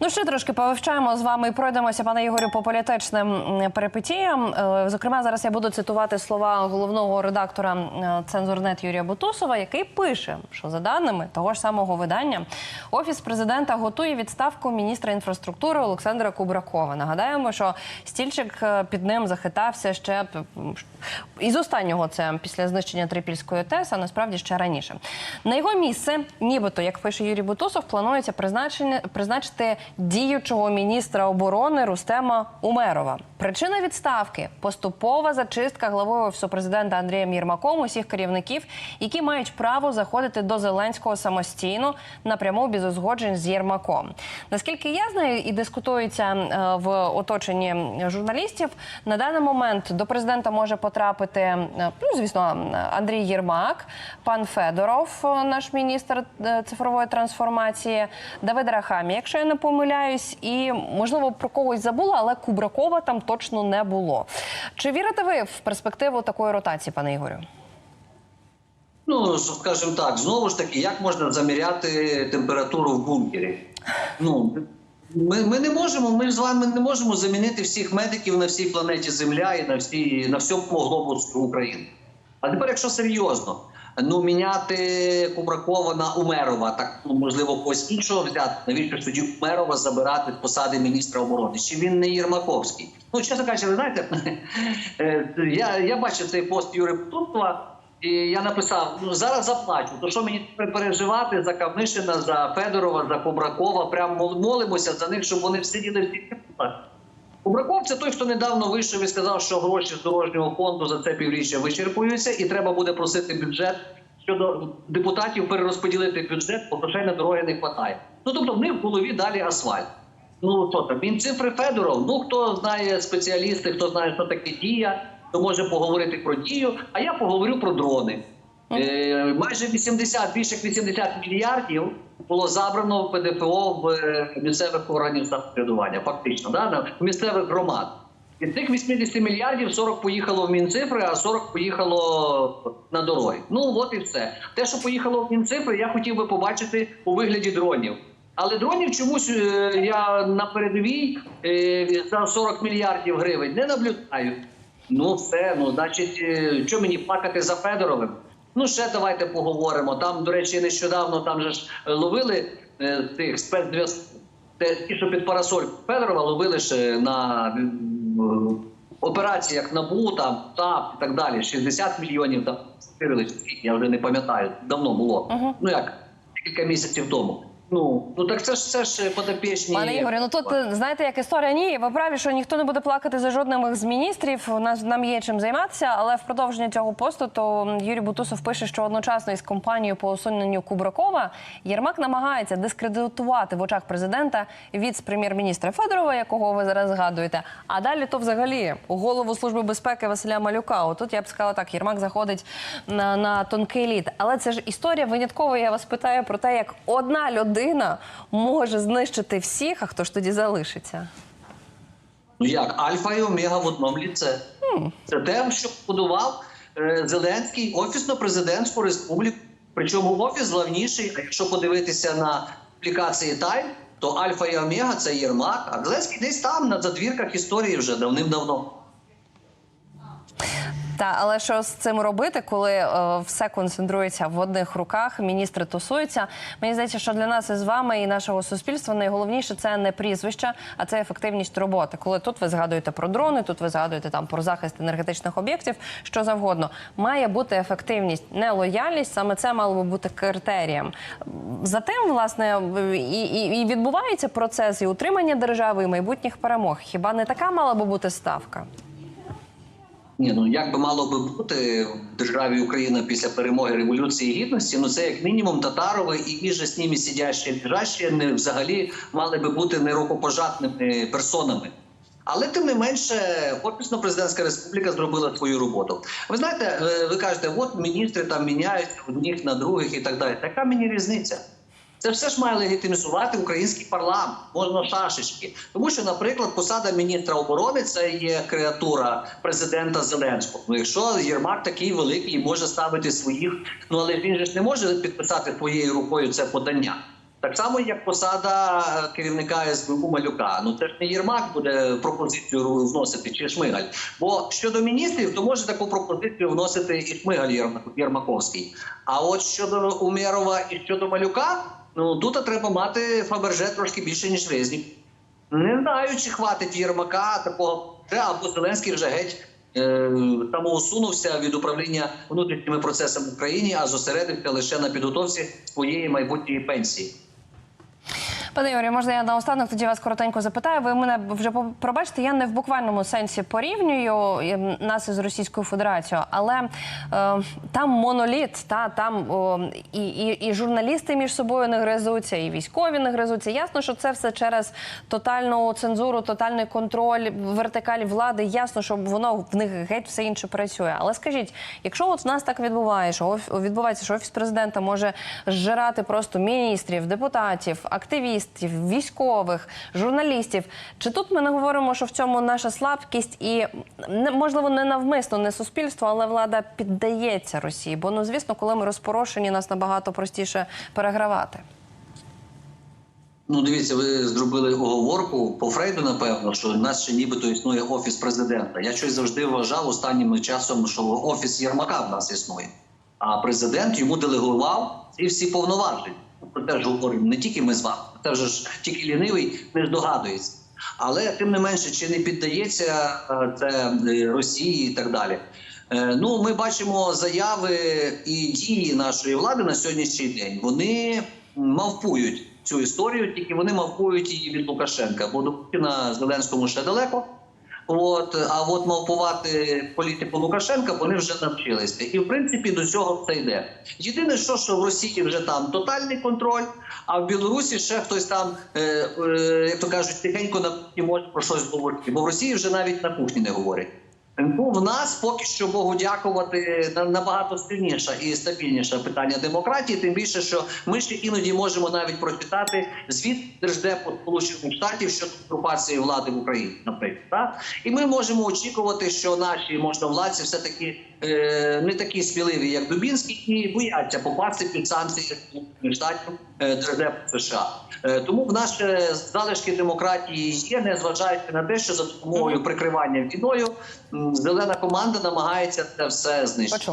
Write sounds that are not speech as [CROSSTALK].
Ну ще трошки повивчаємо з вами і пройдемося, пане Ігорю, по політичним перипетіям. Е, Зокрема, зараз я буду цитувати слова головного редактора е, цензурнет Юрія Бутусова, який пише, що за даними того ж самого видання, офіс президента готує відставку міністра інфраструктури Олександра Кубракова. Нагадаємо, що стільчик е, під ним захитався ще із останнього це після знищення Трипільської ТЕС, а насправді ще раніше. На його місце, нібито, як пише Юрій Бутусов, планується призначення призначити діючого міністра оборони Рустема Умерова. Причина відставки поступова зачистка главою офісу президента Андрієм Єрмаком усіх керівників, які мають право заходити до Зеленського самостійно напряму без узгоджень з Єрмаком. Наскільки я знаю, і дискутується е, в оточенні журналістів, на даний момент до президента може потрапити, е, ну звісно, Андрій Єрмак, пан Федоров, е, наш міністр цифрової трансформації, Давид Рахамі, якщо я не помиляюсь, і можливо про когось забула, але Кубракова там точно не було. Чи вірите ви в перспективу такої ротації, пане Ігорю? Ну, скажімо так, знову ж таки, як можна заміряти температуру в бункері? Ну, ми, ми не можемо, ми з вами не можемо замінити всіх медиків на всій планеті Земля і на всій, на всьому глобусу України. А тепер, якщо серйозно, ну міняти Кубракова на Умерова, так ну, можливо, когось іншого взяти, навіщо тоді Умерова забирати з посади міністра оборони? Чи він не Єрмаковський? Ну, чесно кажучи, ви знаєте, [LAUGHS] е, я, я бачив цей пост Юри Путова, і я написав: ну зараз заплачу. То що мені переживати за Кавнишина, за Федорова, за Кубракова? Прям мол- молимося за них, щоб вони сиділи в кабінетах. Кубраков це той, хто недавно вийшов і сказав, що гроші з дорожнього фонду за це півріччя вичерпуються, і треба буде просити бюджет щодо депутатів перерозподілити бюджет, бо грошей на дороги не вистачає. Ну тобто в них в голові далі асфальт. Ну що там, він цифри Федоров. Ну хто знає спеціалісти, хто знає, що таке дія, то може поговорити про дію. А я поговорю про дрони. Е, майже 80, більше як 80 мільярдів було забрано в ПДФО в е, місцевих органів самоврядування, фактично, да, в місцевих громад. Із цих 80 мільярдів 40 поїхало в Мінцифри, а 40 поїхало на дороги. Ну от і все. Те, що поїхало в Мінцифри, я хотів би побачити у вигляді дронів. Але дронів чомусь е, я на передовій за 40 мільярдів гривень не наблюдаю. Ну все, ну значить, що мені плакати за Федоровим? Ну ще давайте поговоримо. Там, до речі, нещодавно там же ж е, ловили е, тих спецзв'язків. Ті, що під парасоль Федорова ловили ще на м, операціях НАБУ, там ТАП і так далі. 60 мільйонів там стирили, я вже не пам'ятаю. Давно було. Мгм. Ну як кілька місяців тому. Ну, ну так це ж це ж подопічні. Пане Ігорю, ну тут е, знаєте, як історія ні, ви праві, що ніхто не буде плакати за жодним з міністрів. У нас нам є чим займатися, але в продовження цього посту то Юрій Бутусов пише, що одночасно із компанією по усуненню Кубракова Єрмак намагається дискредитувати в очах президента віце-прем'єр-міністра Федорова, якого ви зараз згадуєте. А далі то взагалі голову служби безпеки Василя Малюка. Отут я б сказала так, Єрмак заходить на, на тонкий лід. Але це ж історія винятково. Я вас питаю про те, як одна людина може знищити всіх, а хто ж тоді залишиться? Ну як Альфа і Омега в одному ліце. Це те, що будував е, Зеленський офісно-президентську республіку. Причому офіс главніший. А якщо подивитися на аплікації Тайм, то Альфа і Омега це Єрмак, а Зеленський десь там на задвірках історії вже давним-давно. Та але що з цим робити, коли е, все концентрується в одних руках, міністри тусуються? Мені здається, що для нас із вами і нашого суспільства найголовніше це не прізвища, а це ефективність роботи. Коли тут ви згадуєте про дрони, тут ви згадуєте там про захист енергетичних об'єктів, що завгодно, має бути ефективність, не лояльність. Саме це мало би бути критерієм. Затим, власне, і, і, і відбувається процес і утримання держави і майбутніх перемог. Хіба не така мала би бути ставка? Ні, ну як би мало би бути в державі Україна після перемоги революції гідності? Ну це як мінімум татарови і іже з ними сидящі лежащі не взагалі мали би бути нерукопожатними персонами. Але тим не менше, офісно-президентська республіка зробила свою роботу. Ви знаєте, е, ви кажете, от міністри там міняють одних на других і так далі. Така мені різниця. Це все ж має легітимізувати український парламент, можна шашечки. Тому що, наприклад, посада міністра оборони це є креатура президента Зеленського. Ну, якщо Єрмак такий великий і може ставити своїх, ну але він же ж не може підписати своєю рукою це подання. Так само, як посада е, керівника СБУ Малюка. Ну це ж не Єрмак буде пропозицію вносити чи Шмигаль. Бо щодо міністрів, то може таку пропозицію вносити і Шмигаль Єрмак- Єрмаковський. А от щодо Умєрова і щодо Малюка, ну тут треба мати Фаберже трошки більше ніж Резнік. Не знаю, чи хватить Єрмака такого або Зеленський вже геть е, самоусунувся від управління внутрішніми процесами в Україні, а зосередився лише на підготовці своєї майбутньої пенсії. Пане Юрію, можна я наостанок тоді вас коротенько запитаю. Ви мене вже пробачте, я не в буквальному сенсі порівнюю нас із Російською Федерацією, але е, там моноліт, та там о, і, і, і журналісти між собою не гризуться, і військові не гризуться. Ясно, що це все через тотальну цензуру, тотальний контроль, вертикаль влади. Ясно, що воно в них геть все інше працює. Але скажіть, якщо от в нас так відбуває, що відбувається, що офіс президента може зжирати просто міністрів, депутатів, активістів, військових, журналістів. Чи тут ми не говоримо, що в цьому наша слабкість і можливо не навмисно, не суспільство, але влада піддається Росії? Бо ну звісно, коли ми розпорошені, нас набагато простіше перегравати. Ну, дивіться, ви зробили оговорку по Фрейду, напевно, що в нас ще нібито існує офіс президента. Я щось завжди вважав останнім часом, що офіс Єрмака в нас існує. А президент йому делегував ці всі повноваження. Про те ж говоримо не тільки ми з вами, це вже ж тільки лінивий не здогадується. Але тим не менше, чи не піддається е, це е, Росії і так далі. Е, Ну, ми бачимо заяви і дії нашої влади на сьогоднішній день. Вони мавпують цю історію, тільки вони мавпують її від Лукашенка, бо до Путіна Зеленському ще далеко. От, а от мавпувати політику Лукашенка вони вже навчилися. І в принципі до цього все йде. Єдине, що, що в Росії вже там тотальний контроль, а в Білорусі ще хтось там, е, е, як то кажуть, тихенько на кухні може про щось говорити. Бо в Росії вже навіть на кухні не говорять. Ну, в нас поки що Богу дякувати на- набагато сильніша і стабільніше питання демократії. Тим більше, що ми ще іноді можемо навіть прочитати звіт держдепу Сполучених Штатів щодо окупації влади в Україні, наприклад. Так? І ми можемо очікувати, що наші можновладці все таки не такі сміливі, як Дубінський, і бояться попасти під санкції Штатів держдеп держдепу США. Е, тому в нас залишки демократії є, незважаючи на те, що за допомогою прикривання війною зелена команда намагається це все знищити.